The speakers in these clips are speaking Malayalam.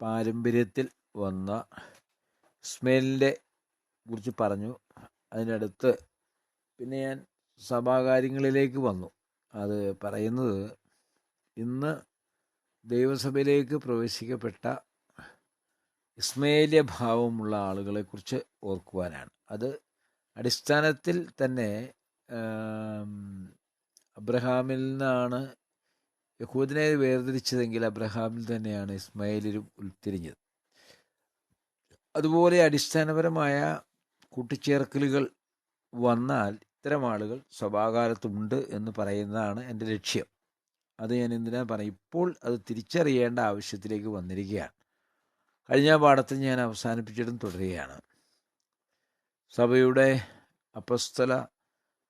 പാരമ്പര്യത്തിൽ വന്ന സ്മെലിന്റെ കുറിച്ച് പറഞ്ഞു. അതിനടുത്ത് പിന്നെ ഞാൻ സഭാകാര്യങ്ങളിലേക്ക് വന്നു. അത് പറയുന്നത് ഇന്ന് ദൈവസഭയിലേക്ക് പ്രവേശിക്കപ്പെട്ട ഇസ്മേലിയ ഭാവമുള്ള ആളുകളെക്കുറിച്ച് ഓർക്കുവാനാണ്. അത് അടിസ്ഥാനത്തിൽ തന്നെ അബ്രഹാമിൽ നിന്നാണ് യഹൂദിനെ വേർതിരിച്ചതെങ്കിൽ അബ്രഹാമിൽ തന്നെയാണ് ഇസ്മായിലും ഉൾത്തിരിഞ്ഞത്. അതുപോലെ അടിസ്ഥാനപരമായ കൂട്ടിച്ചേർക്കലുകൾ വന്നാൽ ഇത്തരം ആളുകൾ സ്വഭാകാലത്തുണ്ട് എന്ന് പറയുന്നതാണ് എന്റെ ലക്ഷ്യം. അത് ഞാൻ എന്തിനാ പറയും ഇപ്പോൾ അത് തിരിച്ചറിയേണ്ട ആവശ്യത്തിലേക്ക് വന്നിരിക്കുകയാണ്. കഴിഞ്ഞ പാഠത്തിൽ ഞാൻ അവസാനിപ്പിച്ചിട്ടും തുടരുകയാണ്. സഭയുടെ അപസ്തല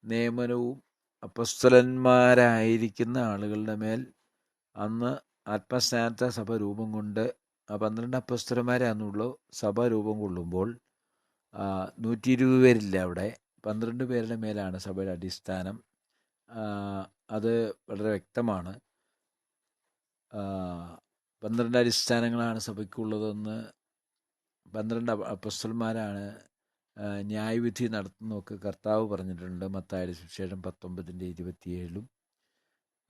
നിയമനവും അപ്പസ്തലന്മാരായിരിക്കുന്ന ആളുകളുടെ മേൽ അന്ന് ആത്മസ്നാനത്തെ സഭ രൂപം കൊണ്ട് പന്ത്രണ്ട് അപ്പസ്തലന്മാരാണെന്നുള്ളൂ സഭ രൂപം കൊള്ളുമ്പോൾ നൂറ്റി ഇരുപത് പേരില്ല അവിടെ. പന്ത്രണ്ട് പേരുടെ മേലാണ് സഭയുടെ അടിസ്ഥാനം. അത് വളരെ വ്യക്തമാണ്. പന്ത്രണ്ട് അടിസ്ഥാനങ്ങളാണ് സഭയ്ക്കുള്ളതെന്ന് പന്ത്രണ്ട് അപ്പസ്തന്മാരാണ് ന്യായവിധി നടത്തുന്നതൊക്കെ കർത്താവ് പറഞ്ഞിട്ടുണ്ട്. മത്തായുടെ സുവിശേഷം പത്തൊമ്പതിന്റെ ഇരുപത്തിയേഴിലും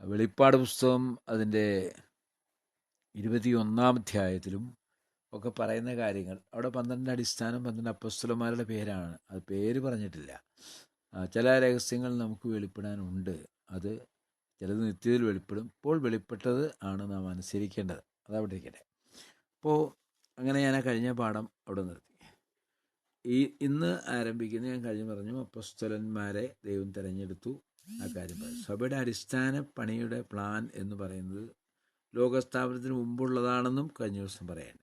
വെളിപ്പാട് പുസ്തകം അതിന്റെ ഇരുപത്തിയൊന്നാം അധ്യായത്തിലും ഒക്കെ പറയുന്ന കാര്യങ്ങൾ. അവിടെ പന്ത്രണ്ട് അടിസ്ഥാനം പന്ത്രണ്ട് അപ്പസ്തുലന്മാരുടെ പേരാണ്. അത് പേര് പറഞ്ഞിട്ടില്ല. ചില രഹസ്യങ്ങൾ നമുക്ക് വെളിപ്പെടാനുണ്ട്. അത് ചിലത് നിത്യത്തിൽ വെളിപ്പെടും. ഇപ്പോൾ വെളിപ്പെട്ടത് ആണ് നാം അനുസരിക്കേണ്ടത്. അതവിടെ ഇരിക്കട്ടെ. അപ്പോൾ അങ്ങനെ ഞാൻ ആ കഴിഞ്ഞ പാഠം അവിടെ നിർത്തി. ഈ ഇന്ന് ആരംഭിക്കുന്ന ഞാൻ കഴിഞ്ഞ് പറഞ്ഞു അപ്പസ്തുലന്മാരെ ദൈവം തിരഞ്ഞെടുത്തു. ആ കാര്യം പറയും സഭയുടെ അടിസ്ഥാന പണിയുടെ പ്ലാൻ എന്ന് പറയുന്നത് ലോകസ്ഥാപനത്തിന് മുമ്പുള്ളതാണെന്നും കഴിഞ്ഞ ദിവസം പറയാൻ.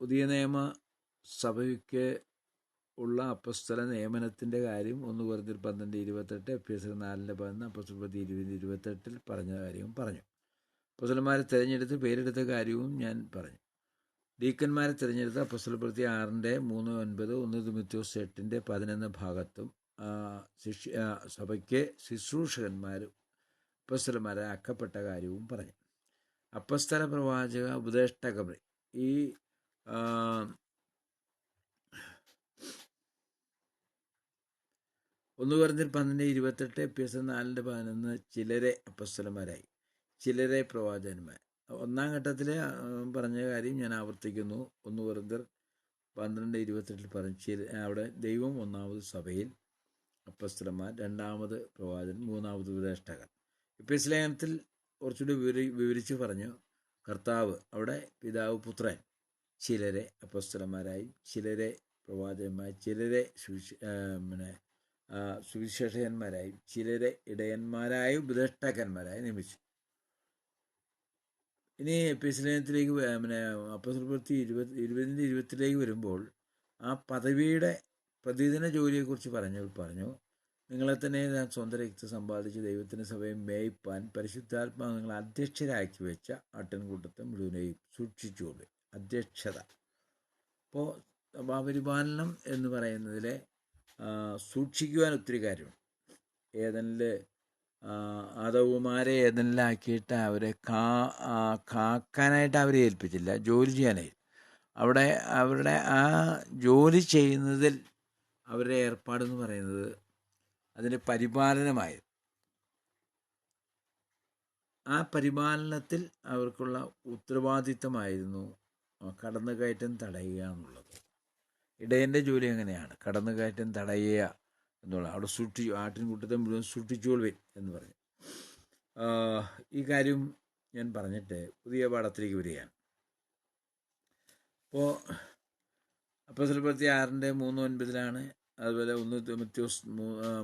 പുതിയ നിയമ സഭയ്ക്ക് ഉള്ള അപ്പസ്തല നിയമനത്തിന്റെ കാര്യം ഒന്ന് കുറഞ്ഞ പന്ത്രണ്ട് ഇരുപത്തെട്ട് എഫ് എസ് നാലിന്റെ പതിനൊന്ന് അപ്പസ്തല പതി ഇരുപത് ഇരുപത്തെട്ടിൽ പറഞ്ഞ കാര്യവും പറഞ്ഞു. അപ്പസ്തലന്മാരെ തിരഞ്ഞെടുത്ത് പേരെടുത്ത കാര്യവും ഞാൻ പറഞ്ഞു. ഡീക്കന്മാരെ തിരഞ്ഞെടുത്ത അപ്പസ്തല പ്രതി ആറിന്റെ മൂന്ന് ഒൻപത് ഒന്ന് തുമിത്യോസ് എട്ടിന്റെ പതിനൊന്ന് ഭാഗത്തും ശിഷ്യ സഭയ്ക്ക് ശുശ്രൂഷകന്മാരും അപ്പസ്തലന്മാരെ അക്കപ്പെട്ട കാര്യവും പറഞ്ഞു. അപ്പസ്തല പ്രവാചക ഉപദേഷ്ടകമറി ഈ ഒന്ന് പറഞ്ഞിട്ട് പന്ത്രണ്ട് ഇരുപത്തെട്ട് പി എസ് നാലിന്റെ പതിനൊന്ന് ചിലരെ അപ്പസ്തലന്മാരായി ചിലരെ പ്രവാചകന്മാർ ഒന്നാം ഘട്ടത്തിൽ പറഞ്ഞ കാര്യം ഞാൻ ആവർത്തിക്കുന്നു. ഒന്ന് വെറുതെ പന്ത്രണ്ട് ഇരുപത്തെട്ടിൽ പറഞ്ഞു അവിടെ ദൈവം ഒന്നാമത് സഭയിൽ അപ്പസ്തലന്മാർ രണ്ടാമത് പ്രവാചകൻ മൂന്നാമത് ഉപദേഷ്ടകൻ ഇപ്പം ലേഖനത്തിൽ കുറച്ചുകൂടി വിവരി വിവരിച്ച് പറഞ്ഞു കർത്താവ് അവിടെ പിതാവ് പുത്രൻ. ചിലരെ അപ്പസ്തലന്മാരായി ചിലരെ പ്രവാചകന്മാർ ചിലരെ സുവിശ പിന്നെ സുവിശേഷകന്മാരായി ചിലരെ ഇടയന്മാരായി ഉപദേഷ്ടാക്കന്മാരായി നിയമിച്ചു. ഇനി എപ്പിസ്ലേനത്തിലേക്ക് പിന്നെ അപ്പസ്വലപ്രവൃത്തി ഇരുപത് ഇരുപതിന്റെ ഇരുപത്തിലേക്ക് വരുമ്പോൾ ആ പദവിയുടെ പ്രതിദിന ജോലിയെക്കുറിച്ച് പറഞ്ഞു പറഞ്ഞു നിങ്ങളെ തന്നെ ഞാൻ സ്വന്തം രക്തം സമ്പാദിച്ച് ദൈവത്തിന്റെ സഭയെ മേയ്പ്പാൻ പരിശുദ്ധാത്മാവ് നിങ്ങൾ അധ്യക്ഷരാക്കി വെച്ച ആട്ടിൻകൂട്ടത്തെ മുഴുവനെയും സൂക്ഷിച്ചുകൊണ്ട്. അധ്യക്ഷത. അപ്പോൾ സഭാപരിപാലനം എന്ന് പറയുന്നതിലെ സൂക്ഷിക്കുവാൻ ഒത്തിരി കാര്യമുണ്ട്. ഏതെനിൽ അതവുമാരെ ഏതെനിലാക്കിയിട്ട് അവരെ കാ കാക്കാനായിട്ട് അവരെ ഏൽപ്പിച്ചില്ല ജോലി ചെയ്യാനായി. അവിടെ അവരുടെ ആ ജോലി ചെയ്യുന്നതിൽ അവരുടെ ഏർപ്പാടെന്ന് പറയുന്നത് അതിന്റെ പരിപാലനമായി ആ പരിപാലനത്തിൽ അവർക്കുള്ള ഉത്തരവാദിത്തമായിരുന്നു കടന്നുകയറ്റം തടയുക എന്നുള്ളത്. ഇടയന്റെ ജോലി എങ്ങനെയാണ് കടന്നുകയറ്റം തടയുക എന്നുള്ള അവിടെ സൂക്ഷിച്ചു ആട്ടിൻകൂട്ടത്തെ മുഴുവൻ സൂക്ഷിച്ചോൾവിൻ എന്ന് പറഞ്ഞു. ഈ കാര്യം ഞാൻ പറഞ്ഞിട്ട് പുതിയ പാഠത്തിലേക്ക് വരികയാണ്. അപ്പോൾ അപ്പോൾ പ്രവൃത്തി ആറിന്റെ മൂന്ന് ഒൻപതിലാണ്. അതുപോലെ ഒന്ന് മത്യോസ്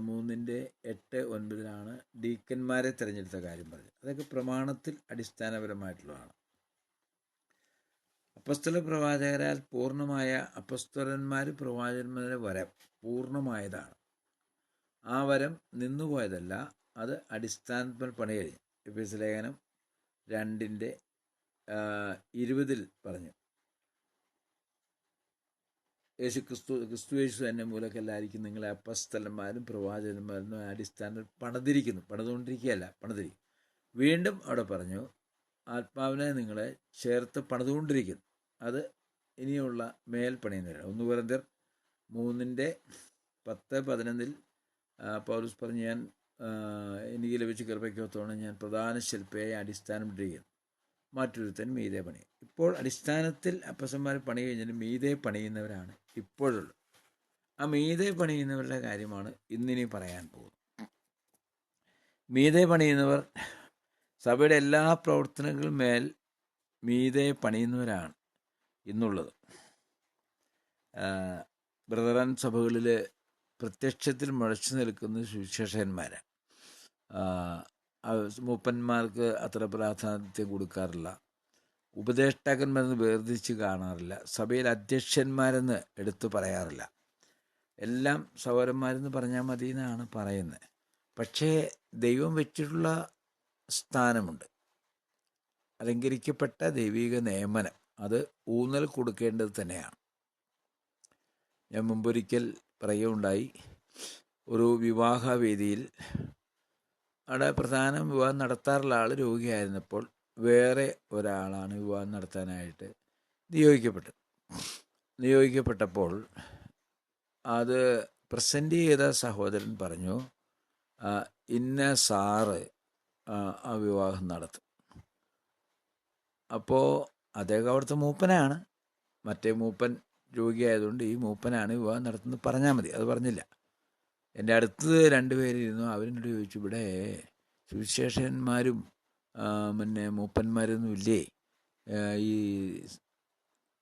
മൂന്നിന്റെ എട്ട് ഒൻപതിലാണ് ഡീക്കന്മാരെ തിരഞ്ഞെടുത്ത കാര്യം പറഞ്ഞത്. അതൊക്കെ പ്രമാണത്തിൽ അടിസ്ഥാനപരമായിട്ടുള്ളതാണ്. അപ്പസ്തല പ്രവാചകരാൽ പൂർണമായ അപ്പസ്തലന്മാർ പ്രവാചകന്മാരുടെ വരം പൂർണമായതാണ്. ആ വരം നിന്നുപോയതല്ല അത് അടിസ്ഥാനത്തിൽ പണി കഴിഞ്ഞു എഫീസ് ലേഖനം രണ്ടിന്റെ ഇരുപതിൽ പറഞ്ഞു. യേശു ക്രിസ്തു ക്രിസ്തു യേശു തന്നെ മൂലക്കല്ലായിരിക്കും നിങ്ങളെ അപ്പസ്തലന്മാരും പ്രവാചകന്മാരും അടിസ്ഥാനം പണിതിരിക്കുന്നു. പണിതുകൊണ്ടിരിക്കുകയല്ല പണിതിരിക്കും വീണ്ടും അവിടെ പറഞ്ഞു ആത്മാവിനെ നിങ്ങളെ ചേർത്ത് പണിതുകൊണ്ടിരിക്കുന്നു. അത് ഇനിയുള്ള മേൽ പണിയുന്നവരാണ് ഒന്ന് പറഞ്ഞർ മൂന്നിന്റെ പത്ത് പതിനൊന്നിൽ പൗലൂസ് പറഞ്ഞ് ഞാൻ എനിക്ക് ലഭിച്ച കൃപയ്ക്കൊത്തോണം ഞാൻ പ്രധാന ശില്പയായി അടിസ്ഥാനം ഇട്ടിരിക്കുന്നു മറ്റൊരുത്തൻ മീതെ പണി. ഇപ്പോൾ അടിസ്ഥാനത്തിൽ അപ്പസന്മാർ പണി കഴിഞ്ഞാൽ മീതെ പണിയുന്നവരാണ് ഇപ്പോഴുള്ളത്. ആ മീതെ പണിയുന്നവരുടെ കാര്യമാണ് ഇന്നിനി പറയാൻ പോകുന്നത്. മീതെ പണിയുന്നവർ സഭയുടെ എല്ലാ പ്രവർത്തനങ്ങളും മേൽ മീതെ പണിയുന്നവരാണ് ഇന്നുള്ളത്. ബ്രദറൻ സഭകളിൽ പ്രത്യക്ഷത്തിൽ മുഴച്ചു നിൽക്കുന്ന സുവിശേഷന്മാരാണ് മൂപ്പന്മാർക്ക് അത്ര പ്രാധാന്യം കൊടുക്കാറില്ല. ഉപദേഷ്ടാക്കന്മാരെന്ന് വേർതിരിച്ച് കാണാറില്ല. സഭയിൽ അധ്യക്ഷന്മാരെന്ന് എടുത്തു പറയാറില്ല. എല്ലാം സഹോദരന്മാരെന്ന് പറഞ്ഞാൽ മതി എന്നാണ് പറയുന്നത്. പക്ഷേ ദൈവം വെച്ചിട്ടുള്ള സ്ഥാനമുണ്ട്. അലങ്കരിക്കപ്പെട്ട ദൈവിക നിയമനം അത് ഊന്നൽ കൊടുക്കേണ്ടത് തന്നെയാണ്. ഞാൻ മുമ്പൊരിക്കൽ പറയുകയുണ്ടായി. ഒരു വിവാഹവേദിയിൽ അവിടെ പ്രധാനം വിവാഹം നടത്താറുള്ള ആൾ രോഗിയായിരുന്നപ്പോൾ വേറെ ഒരാളാണ് വിവാഹം നടത്താനായിട്ട് നിയോഗിക്കപ്പെട്ടത്. നിയോഗിക്കപ്പെട്ടപ്പോൾ അത് പ്രസന്റ് ചെയ്ത സഹോദരൻ പറഞ്ഞു ഇന്ന സാറ് ആ വിവാഹം നടത്തും. അപ്പോൾ അദ്ദേഹം അവിടുത്തെ മൂപ്പനാണ്. മറ്റേ മൂപ്പൻ രോഗിയായതുകൊണ്ട് ഈ മൂപ്പനാണ് വിവാഹം നടത്തുന്നത് പറഞ്ഞാൽ മതി. അത് പറഞ്ഞില്ല. എന്റെ അടുത്ത് രണ്ട് രണ്ടുപേരിരുന്നു അവരെന്നോട് ചോദിച്ചു ഇവിടെ സുവിശേഷന്മാരും പിന്നെ മൂപ്പന്മാരൊന്നും ഇല്ലേ? ഈ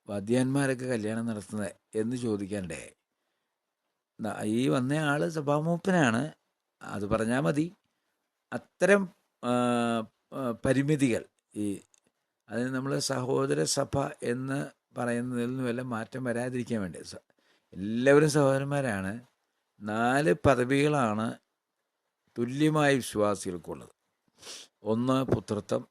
വാദ്യാന്മാരൊക്കെ കല്യാണം നടത്തുന്നത് എന്ന് ചോദിക്കാനിടയായി ന- ഈ വന്ന ആൾ സഭാമൂപ്പനാണ്. അത് പറഞ്ഞാൽ മതി. അത്തരം പരിമിതികൾ ഈ അതിന് നമ്മൾ സഹോദര സഭ എന്ന് പറയുന്നതിൽ നിന്ന് വല്ല മാറ്റം വരാതിരിക്കാൻ വേണ്ടി. എല്ലാവരും സഹോദരന്മാരാണ്. നാല് പദവികളാണ് തുല്യമായ വിശ്വാസികൾക്കുള്ളത്. ഒന്ന് പുത്രത്വം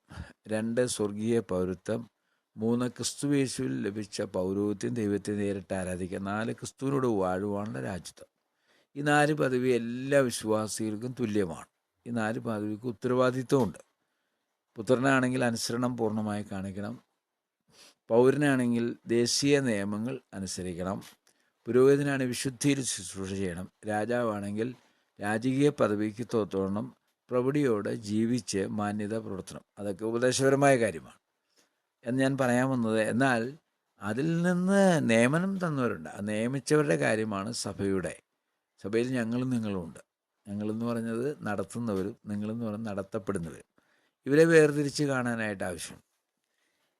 രണ്ട് സ്വർഗീയ പൗരത്വം മൂന്ന് ക്രിസ്തുവേശുവിൽ ലഭിച്ച പൗരോഹിത്യം ദൈവത്തെ നേരിട്ട് ആരാധിക്കുക നാല് ക്രിസ്തുവിനോട് വാഴുവാനുള്ള രാജ്യത്വം. ഈ നാല് പദവി എല്ലാ വിശ്വാസികൾക്കും തുല്യമാണ്. ഈ നാല് പദവിക്ക് ഉത്തരവാദിത്വമുണ്ട്. പുത്രനാണെങ്കിൽ അനുസരണം പൂർണമായി കാണിക്കണം. പൗരനാണെങ്കിൽ ദേശീയ നിയമങ്ങൾ അനുസരിക്കണം. പുരോഹിതനാണ് വിശുദ്ധിയിൽ ശുശ്രൂഷ ചെയ്യണം. രാജാവാണെങ്കിൽ രാജകീയ പദവിക്ക് തോത്തോണം പ്രൗഢിയോടെ ജീവിച്ച് മാന്യത പുലർത്തണം. അതൊക്കെ ഉപദേശപരമായ കാര്യമാണ്. എന്ന് ഞാൻ പറയാൻ വന്നത് എന്നാൽ അതിൽ നിന്ന് നിയമനം തന്നവരുണ്ട്. ആ നിയമിച്ചവരുടെ കാര്യമാണ് സഭയുടെ. സഭയിൽ ഞങ്ങളും നിങ്ങളും ഉണ്ട്. ഞങ്ങളെന്ന് പറഞ്ഞത് നടത്തുന്നവരും നിങ്ങളെന്ന് പറഞ്ഞത് നടത്തപ്പെടുന്നവരും. ഇവരെ വേർതിരിച്ച് കാണാനായിട്ട് ആവശ്യം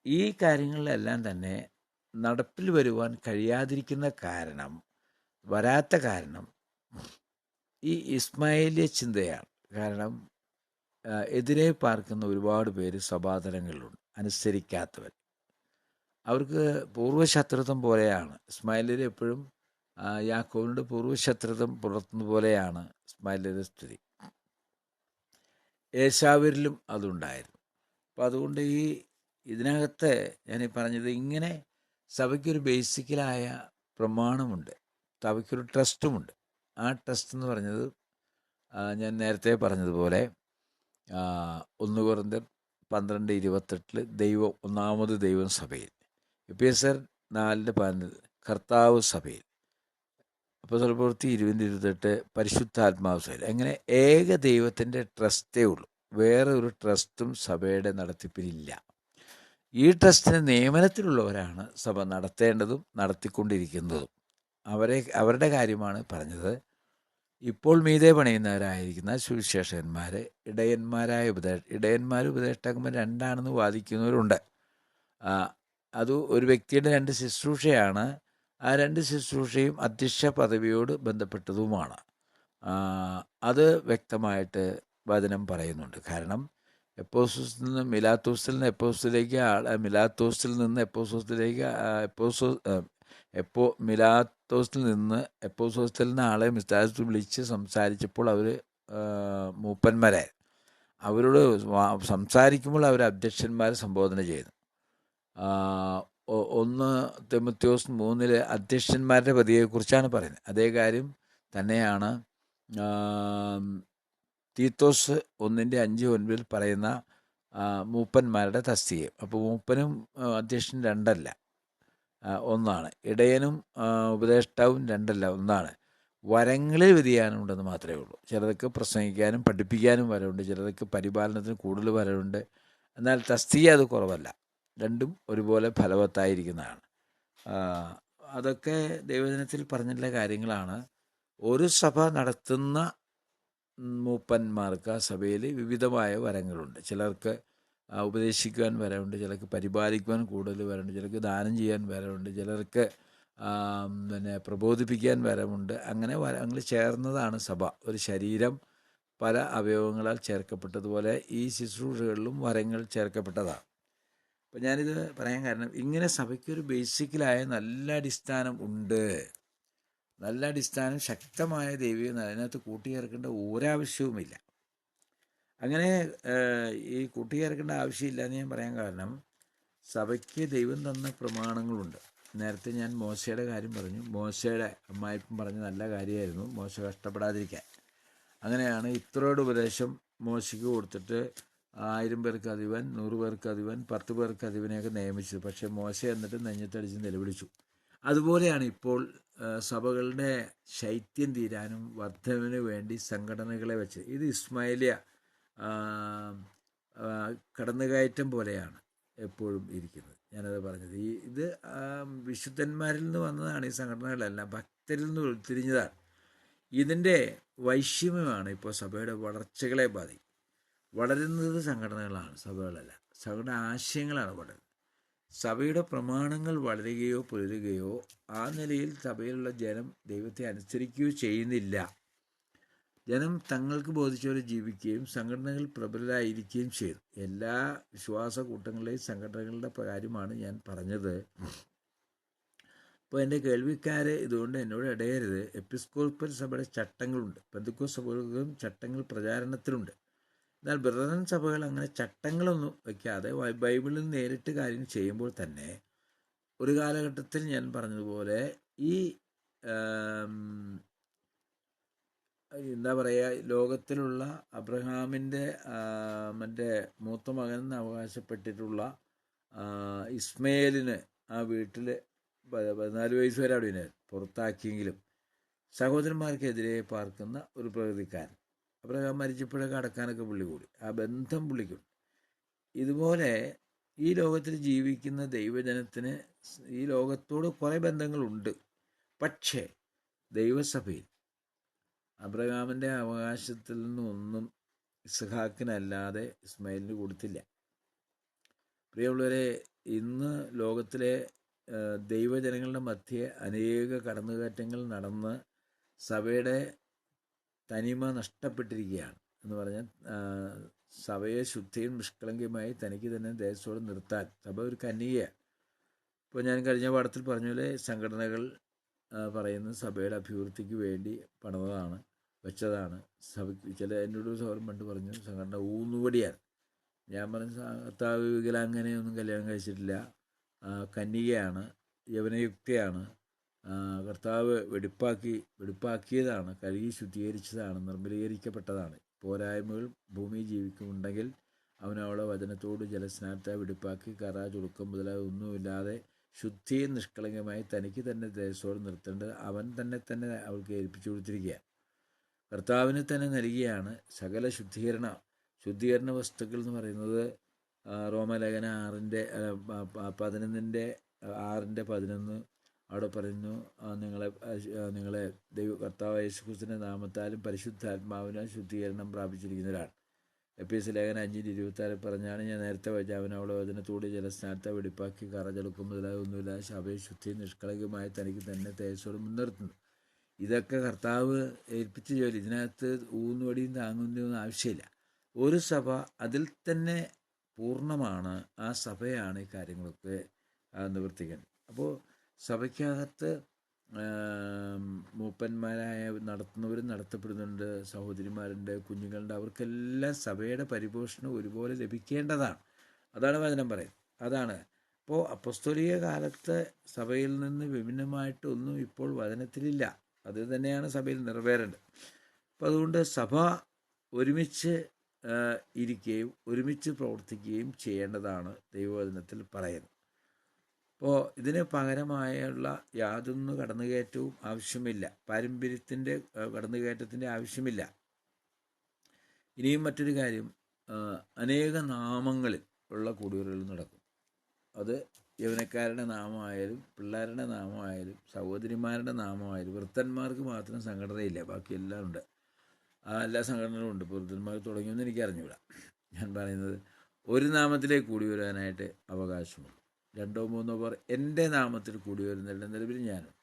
ഈ കാര്യങ്ങളിലെല്ലാം തന്നെ നടപ്പിൽ വരുവാൻ കഴിയാതിരിക്കുന്ന കാരണം വരാത്ത കാരണം ഈ ഇസ്മായിലിയ ചിന്തയാണ്. കാരണം എതിരെ പാർക്കുന്ന ഒരുപാട് പേര് സഭാതലങ്ങളിലുണ്ട് അനുസരിക്കാത്തവർ. അവർക്ക് പൂർവശത്രുത്വം പോലെയാണ്. ഇസ്മായിലിൽ എപ്പോഴും യാക്കോവിനോട് പൂർവശത്രുത്വം പുലർത്തുന്ന പോലെയാണ് ഇസ്മായിലിന്റെ സ്ഥിതി. ഏശാവരിലും അതുണ്ടായിരുന്നു. അപ്പം അതുകൊണ്ട് ഈ ഇതിനകത്ത് ഞാൻ ഈ പറഞ്ഞത് ഇങ്ങനെ സഭയ്ക്കൊരു ബേസിക്കലായ പ്രമാണമുണ്ട്. സഭയ്ക്കൊരു ട്രസ്റ്റുമുണ്ട്. ആ ട്രസ്റ്റ് എന്ന് പറഞ്ഞത് ഞാൻ നേരത്തെ പറഞ്ഞതുപോലെ ഒന്ന് കുറന്തർ പന്ത്രണ്ട് ഇരുപത്തെട്ടിൽ ദൈവം ഒന്നാമത് ദൈവം സഭയിൽ. പി എസ് ആർ നാലിന്റെ പതിനൊന്നിൽ കർത്താവ് സഭയിൽ. അപ്പോൾ സ്വലപ്പുറത്തി ഇരുപതിന്റെ ഇരുപത്തെട്ട് പരിശുദ്ധാത്മാവ് സഭയിൽ. അങ്ങനെ ഏക ദൈവത്തിന്റെ ട്രസ്റ്റേ ഉള്ളൂ. വേറെ ഒരു ട്രസ്റ്റും സഭയുടെ നടത്തിപ്പിനില്ല ഈ ട്രസ്റ്റിന് നിയമനത്തിലുള്ളവരാണ് സഭ നടത്തേണ്ടതും നടത്തിക്കൊണ്ടിരിക്കുന്നതും. അവരെ അവരുടെ കാര്യമാണ് പറഞ്ഞത്. ഇപ്പോൾ മീതെ പണിയുന്നവരായിരിക്കുന്ന സുവിശേഷന്മാർ ഇടയന്മാരായ ഉപദേ ഇടയന്മാർ ഉപദേഷ്ടാക്കന്മാർ രണ്ടാണെന്ന് വാദിക്കുന്നവരുണ്ട്. അത് ഒരു വ്യക്തിയുടെ രണ്ട് ശുശ്രൂഷയാണ്. ആ രണ്ട് ശുശ്രൂഷയും അധ്യക്ഷ പദവിയോട് ബന്ധപ്പെട്ടതുമാണ്. അത് വ്യക്തമായിട്ട് വചനം പറയുന്നുണ്ട്. കാരണം എപ്പോസോസിൽ നിന്ന് മിലാത്തോസിൽ നിന്ന് എപ്പോസിലേക്ക് മിലാത്തോസിൽ നിന്ന് എപ്പോസോസിലേക്ക് എപ്പോസോ എപ്പോ മിലാത്തോസിൽ നിന്ന് എപ്പോസോസിൽ നിന്ന് ആളെ മിസ്താസ് വിളിച്ച് സംസാരിച്ചപ്പോൾ അവർ മൂപ്പന്മാരെ അവരോട് സംസാരിക്കുമ്പോൾ അവർ അധ്യക്ഷന്മാരെ സംബോധന ചെയ്തു. ഒന്ന് തെമുത്യോസ് മൂന്നിലെ അധ്യക്ഷന്മാരുടെ പതിയെക്കുറിച്ചാണ് പറയുന്നത്. അതേ കാര്യം തന്നെയാണ് തീത്തോസ് ഒന്നിന്റെ അഞ്ച് ഒൻപതിൽ പറയുന്ന മൂപ്പന്മാരുടെ തസ്തികയും അപ്പോൾ മൂപ്പനും അധ്യക്ഷൻ രണ്ടല്ല. ഒന്നാണ്. ഇടയനും ഉപദേഷ്ടാവും രണ്ടല്ല ഒന്നാണ്. വരങ്ങളിൽ വ്യതിയാനമുണ്ടെന്ന് മാത്രമേ ഉള്ളൂ. ചിലതൊക്കെ പ്രസംഗിക്കാനും പഠിപ്പിക്കാനും വരവുണ്ട്. ചിലതൊക്കെ പരിപാലനത്തിന് കൂടുതൽ വരവുണ്ട്. എന്നാൽ തസ്തിക അത് കുറവല്ല. രണ്ടും ഒരുപോലെ ഫലവത്തായിരിക്കുന്നതാണ്. അതൊക്കെ ദൈവദിനത്തിൽ പറഞ്ഞിട്ടുള്ള കാര്യങ്ങളാണ്. ഒരു സഭ നടത്തുന്ന മൂപ്പന്മാർക്ക് ആ സഭയിൽ വിവിധമായ വരങ്ങളുണ്ട്. ചിലർക്ക് ഉപദേശിക്കുവാൻ വരവുണ്ട് ചിലർക്ക് പരിപാലിക്കുവാൻ കൂടുതൽ വരവുണ്ട് ചിലർക്ക് ദാനം ചെയ്യാൻ വരവുണ്ട് ചിലർക്ക് പിന്നെ പ്രബോധിപ്പിക്കാൻ വരവുണ്ട്. അങ്ങനെ വരങ്ങൾ ചേർന്നതാണ് സഭ. ഒരു ശരീരം പല അവയവങ്ങളാൽ ചേർക്കപ്പെട്ടതുപോലെ ഈ ശുശ്രൂഷകളിലും വരങ്ങൾ ചേർക്കപ്പെട്ടതാണ്. അപ്പം ഞാനിത് പറയാൻ കാരണം ഇങ്ങനെ സഭയ്ക്കൊരു ബേസിക്കലായ നല്ല അടിസ്ഥാനം ഉണ്ട്. നല്ല അടിസ്ഥാനം ശക്തമായ ദൈവികം അതിനകത്ത് കൂട്ടിച്ചേർക്കേണ്ട ഒരാവശ്യവുമില്ല. അങ്ങനെ ഈ കൂട്ടിച്ചേർക്കേണ്ട ആവശ്യമില്ല എന്ന് ഞാൻ പറയാൻ കാരണം സഭയ്ക്ക് ദൈവം തന്ന പ്രമാണങ്ങളുണ്ട്. നേരത്തെ ഞാൻ മോശയുടെ കാര്യം പറഞ്ഞു. മോശയുടെ അമ്മായിപ്പം പറഞ്ഞ നല്ല കാര്യമായിരുന്നു. മോശ കഷ്ടപ്പെടാതിരിക്കാൻ. അങ്ങനെയാണ് ഇത്രയുടെ ഉപദേശം മോശയ്ക്ക് കൊടുത്തിട്ട് ആയിരം പേർക്ക് അധിപൻ നൂറ് പേർക്ക് അധിപൻ പത്ത് പേർക്ക് അധിപനെയൊക്കെ നിയമിച്ചത്. പക്ഷേ മോശ എന്നിട്ട് നെഞ്ഞത്തടിച്ച് നിലവിളിച്ചു. അതുപോലെയാണ് ഇപ്പോൾ സഭകളുടെ ശൈത്യം തീരാനും വർദ്ധവിന് വേണ്ടി സംഘടനകളെ വെച്ച്. ഇത് ഇസ്മായിലിയ കടന്നുകയറ്റം പോലെയാണ് എപ്പോഴും ഇരിക്കുന്നത്. ഞാനത് പറഞ്ഞത്. ഈ ഇത് വിശുദ്ധന്മാരിൽ നിന്ന് വന്നതാണ് ഈ സംഘടനകളെല്ലാം. ഭക്തരിൽ നിന്ന് ഉരുത്തിരിഞ്ഞതാണ് ഇതിന്റെ വൈഷമ്യമാണ് ഇപ്പോൾ സഭയുടെ വളർച്ചകളെ ബാധിക്കും വളരുന്നത് സംഘടനകളാണ് സഭകളല്ല. സഭയുടെ ആശയങ്ങളാണ് വളരുന്നത്. സഭയുടെ പ്രമാണങ്ങൾ വളരുകയോ പുലരുകയോ ആ നിലയിൽ സഭയിലുള്ള ജനം ദൈവത്തെ അനുസരിക്കുകയോ ചെയ്യുന്നില്ല. ജനം തങ്ങൾക്ക് ബോധിച്ചവരെ ജീവിക്കുകയും സംഘടനകൾ പ്രബലരായിരിക്കുകയും ചെയ്തു. എല്ലാ വിശ്വാസ കൂട്ടങ്ങളുടെയും സംഘടനകളുടെ കാര്യമാണ് ഞാൻ പറഞ്ഞത്. അപ്പോൾ എന്റെ കേൾവിക്കാരെ ഇതുകൊണ്ട് എന്നോട് ഇടയരുത്. എപ്പിസ്കോപ്പൽ സഭയുടെ ചട്ടങ്ങളുണ്ട്. പെന്തക്കോ സഭകൾക്കും ചട്ടങ്ങൾ പ്രചാരണത്തിലുണ്ട്. എന്നാൽ ബ്രദറൻ സഭകൾ അങ്ങനെ ചട്ടങ്ങളൊന്നും വയ്ക്കാതെ ബൈബിളിൽ നേരിട്ട് കാര്യം ചെയ്യുമ്പോൾ തന്നെ ഒരു കാലഘട്ടത്തിൽ ഞാൻ പറഞ്ഞതുപോലെ ഈ എന്താ പറയുക ലോകത്തിലുള്ള അബ്രഹാമിന്റെ മറ്റേ മൂത്ത മകൻ എന്ന് അവകാശപ്പെട്ടിട്ടുള്ള ഇസ്മയേലിന് ആ വീട്ടിൽ പതിനാല് വയസ്സ് വരെ അവിടെ പുറത്താക്കിയെങ്കിലും സഹോദരന്മാർക്കെതിരെ പാർക്കുന്ന ഒരു പ്രകൃതിക്കാരൻ. അബ്രഹാം മരിച്ചപ്പോഴൊക്കെ അടക്കാനൊക്കെ പുള്ളി കൂടി. ആ ബന്ധം പുള്ളിക്കുണ്ട്. ഇതുപോലെ ഈ ലോകത്തിൽ ജീവിക്കുന്ന ദൈവജനത്തിന് ഈ ലോകത്തോട് കുറേ ബന്ധങ്ങളുണ്ട്. പക്ഷേ ദൈവസഭയിൽ അബ്രഹാമിന്റെ അവകാശത്തിൽ നിന്നൊന്നും ഇസ്ഹാക്കിനല്ലാതെ ഇസ്മായിലിന് കൊടുത്തില്ല. പ്രിയമുള്ളവരെ ഇന്ന് ലോകത്തിലെ ദൈവജനങ്ങളുടെ മധ്യേ അനേക കടന്നുകയറ്റങ്ങൾ നടന്ന് സഭയുടെ തനിമ നഷ്ടപ്പെട്ടിരിക്കുകയാണ് എന്ന് പറഞ്ഞാൽ സഭയെ ശുദ്ധിയും നിഷ്കളങ്കയുമായി തനിക്ക് തന്നെ ദേശത്തോട് നിർത്താൻ. സഭ ഒരു കന്യകയാണ്. ഇപ്പോൾ ഞാൻ കഴിഞ്ഞ പാഠത്തിൽ പറഞ്ഞ പോലെ സംഘടനകൾ പറയുന്ന സഭയുടെ അഭിവൃദ്ധിക്ക് വേണ്ടി പണിതതാണ് വെച്ചതാണ്. സഭയ്ക്ക് ചില എന്നോട് സൗരം പണ്ട് പറഞ്ഞു സംഘടന ഊന്നുപടിയാണ്. ഞാൻ പറഞ്ഞ "സാ- കർത്താവ് വികലാംഗനെയൊന്നും കല്യാണം കഴിച്ചിട്ടില്ല. കന്യകയാണ് യവനയുക്തയാണ്. കർത്താവ് വെടിപ്പാക്കി വെടിപ്പാക്കിയതാണ് കഴുകി ശുദ്ധീകരിച്ചതാണ് നിർമ്മലീകരിക്കപ്പെട്ടതാണ്. പോരായ്മകൾ ഭൂമി ജീവിക്കുന്നുണ്ടെങ്കിൽ അവനവളെ വചനത്തോട് ജലസ്നാനത്തെ വെടിപ്പാക്കി കറ ചുളുക്കം മുതലായ ഒന്നുമില്ലാതെ ശുദ്ധിയും നിഷ്കളങ്കമായി തനിക്ക് തന്നെ ദേശത്തോട് നിർത്തേണ്ടത് അവൻ തന്നെ തന്നെ അവൾക്ക് ഏൽപ്പിച്ചു കൊടുത്തിരിക്കുക കർത്താവിന് തന്നെ നൽകിയാണ് സകല ശുദ്ധീകരണ ശുദ്ധീകരണ വസ്തുക്കൾ എന്ന് പറയുന്നത് റോമലേഖന ആറിന്റെ പതിനൊന്നിന്റെ ആറിന്റെ പതിനൊന്ന് അവിടെ പറയുന്നു നിങ്ങളെ നിങ്ങളെ ദൈവ കർത്താവ് യേശുക്രിസ്തുവിന്റെ നാമത്താലും പരിശുദ്ധാത്മാവിനാൽ ശുദ്ധീകരണം പ്രാപിച്ചിരിക്കുന്നവരാണ്. എ പി എസ് ലേഖന അഞ്ചിന്റെ ഇരുപത്താറ് പറഞ്ഞാണ് ഞാൻ നേരത്തെ വെച്ച അവൻ തൂടി ജലസ്നാനത്തെ വെടിപ്പാക്കി കറ മുതലായ ഒന്നുമില്ലാതെ സഭയെ ശുദ്ധി നിഷ്കളങ്കമായി തനിക്ക് തന്നെ തേജസ്സോട് മുൻനിർത്തുന്നു. ഇതൊക്കെ കർത്താവ് ഏൽപ്പിച്ച ജോലി. ഇതിനകത്ത് ഊന്നുവടിയും താങ്ങുന്നതൊന്നും ആവശ്യമില്ല. ഒരു സഭ അതിൽ തന്നെ പൂർണമാണ്. ആ സഭയാണ് ഈ കാര്യങ്ങളൊക്കെ നിവർത്തിക്കുന്നത്. അപ്പോൾ സഭയ്ക്കകത്ത് മൂപ്പന്മാരായ നടത്തുന്നവരും നടത്തപ്പെടുന്നുണ്ട് സഹോദരിമാരുണ്ട് കുഞ്ഞുങ്ങളുണ്ട്. അവർക്കെല്ലാം സഭയുടെ പരിപോഷണം ഒരുപോലെ ലഭിക്കേണ്ടതാണ്. അതാണ് വചനം പറയുന്നത്. അതാണ്. അപ്പോൾ അപ്പസ്തോലിക കാലത്ത് സഭയിൽ നിന്ന് വിഭിന്നമായിട്ടൊന്നും ഇപ്പോൾ വചനത്തിലില്ല. അത് തന്നെയാണ് സഭയിൽ നിറവേറേണ്ടത്. അപ്പോൾ അതുകൊണ്ട് സഭ ഒരുമിച്ച് ഇരിക്കുകയും ഒരുമിച്ച് പ്രവർത്തിക്കുകയും ചെയ്യേണ്ടതാണ് ദൈവവചനത്തിൽ പറയുന്നത്. അപ്പോൾ ഇതിന് പകരമായുള്ള യാതൊന്നും കടന്നുകയറ്റവും ആവശ്യമില്ല. പാരമ്പര്യത്തിന്റെ കടന്നുകയറ്റത്തിന്റെ ആവശ്യമില്ല. ഇനിയും മറ്റൊരു കാര്യം അനേക നാമങ്ങളിൽ ഉള്ള കൂടിവരൽ നടക്കും. അത് യൗവനക്കാരുടെ നാമമായാലും പിള്ളേരുടെ നാമമായാലും സഹോദരിമാരുടെ നാമമായാലും വൃത്തന്മാർക്ക് മാത്രം സംഘടനയില്ല. ബാക്കി എല്ലാം ഉണ്ട്. ആ എല്ലാ സംഘടനകളും ഉണ്ട്. ഇപ്പോൾ വൃത്തന്മാർ തുടങ്ങിയെന്ന് എനിക്ക് അറിഞ്ഞൂടാ ഞാൻ പറയുന്നത് ഒരു നാമത്തിലേക്ക് കൂടി വരാനായിട്ട് അവകാശമുള്ളൂ. രണ്ടോ മൂന്നോ പേർ എന്റെ നാമത്തിൽ കൂടി വരുന്നില്ല നിലവിൽ ഞാനും.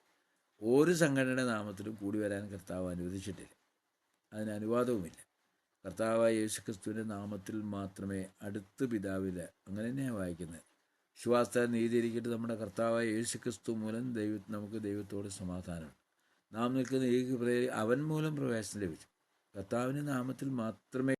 ഒരു സംഘടനയുടെ നാമത്തിലും കൂടി വരാൻ കർത്താവ് അനുവദിച്ചിട്ടില്ല. അതിന് അനുവാദവുമില്ല. കർത്താവായ യേശുക്രിസ്തുവിന്റെ നാമത്തിൽ മാത്രമേ അടുത്ത് പിതാവിൽ അങ്ങനെ തന്നെയാണ് വായിക്കുന്നത്. വിശ്വാസത്താൽ നീതിയിരിക്കട്ടെ നമ്മുടെ കർത്താവായ യേശുക്രിസ്തു മൂലം ദൈവ നമുക്ക് ദൈവത്തോട് സമാധാനമുണ്ട്. നാം നിൽക്കുന്ന പ്രേ അവൻ മൂലം പ്രവേശനം ലഭിച്ചു. കർത്താവിന്റെ നാമത്തിൽ മാത്രമേ